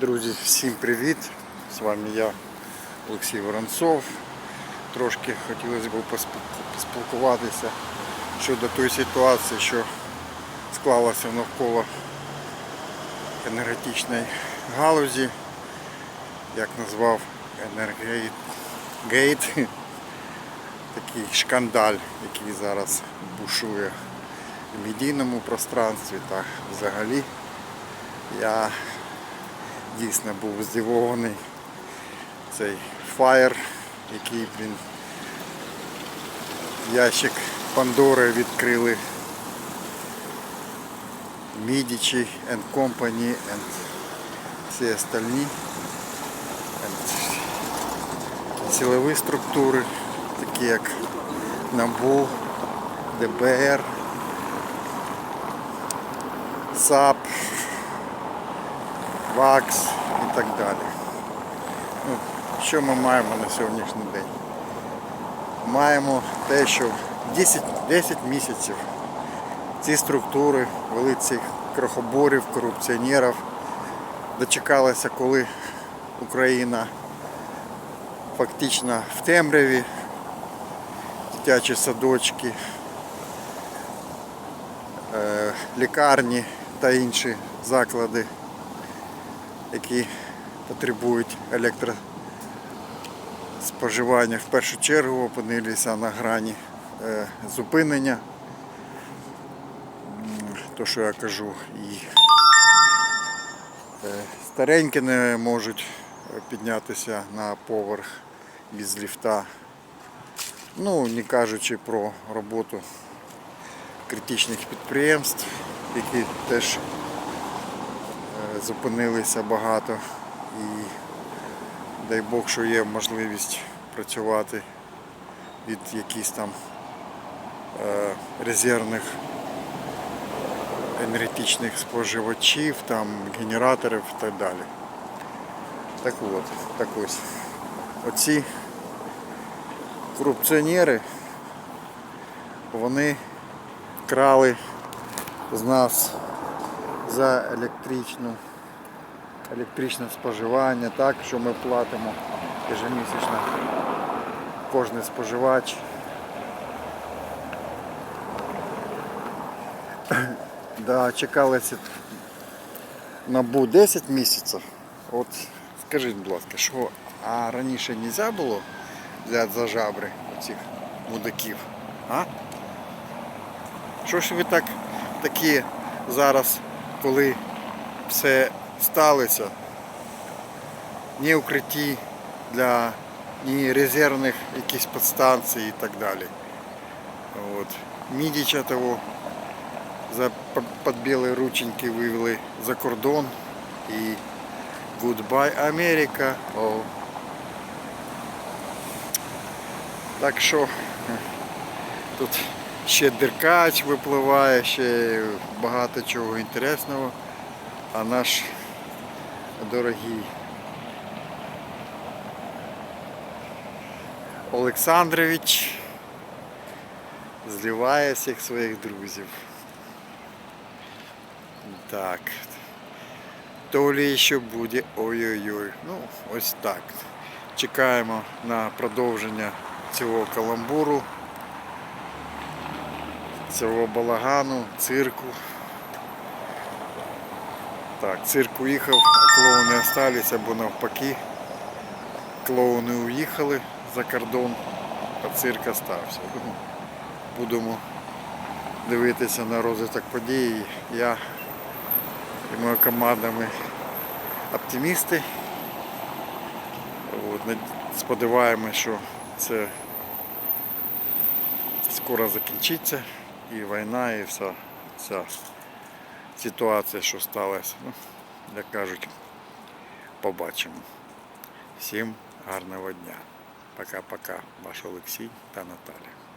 Друзі, всім привіт! З вами я, Олексій Воронцов. Трошки хотілося б поспілкуватися щодо тої ситуації, що склалася навколо енергетичної галузі, як назвав Енергейт Гейт, такий шкандаль, який зараз бушує в медійному пространстві та взагалі. Я дійсно був здивований. Цей фаєр, який він ящик Пандори відкрили. Medici and Company and всі остальні. And силові структури, такі як НАБУ, ДБР, САП, ВАКС і так далі. Ну, що ми маємо на сьогоднішній день? Маємо те, що 10, 10 місяців ці структури вели цих крохоборів, корупціонерів, дочекалися, коли Україна фактично в темряві, дитячі садочки, е, лікарні та інші заклади, які потребують електроспоживання, в першу чергу опинилися на грані е, зупинення. То, що я кажу, і е, старенькі не можуть піднятися на поверх без ліфта. Ну, не кажучи про роботу критичних підприємств, які теж зупинилися багато. І дай Бог, що є можливість працювати від якихось там е, резервних енергетичних споживачів, там, генераторів і так далі. Так от, так ось. Оці корупціонери, вони крали з нас за електричну, електричне споживання, так, що ми платимо ежемісячно кожен споживач. Да, чекалося набу 10 місяців. От скажіть, будь ласка, що а раніше не можна було для зажабри цих мудаків? А? Що ж ви так такі зараз, коли все сталося, ні укритті для ні резервних якихось підстанцій і так далі. От. Мідіча того за білі рученьки вивели за кордон і Goodbye Америка. Так що тут ще деркач випливає, ще багато чого інтересного. А наш дорогий Олександрович зливає всіх своїх друзів. Так. То лі ще буде ой-ой-ой. Ну, ось так. Чекаємо на продовження цього каламбуру, цього балагану, цирку. Так, цирк уїхав, а клоуни остались або навпаки. Клоуни уїхали за кордон, а цирк. Ну, Будемо дивитися на розвиток подій. Я і моя команда ми оптимісти. От, сподіваємось, що це скоро закінчиться і війна, і вся ця ситуація, що сталася. Ну, як кажуть, побачимо. Всім гарного дня. Пока-пока. Ваш Олексій та Наталя.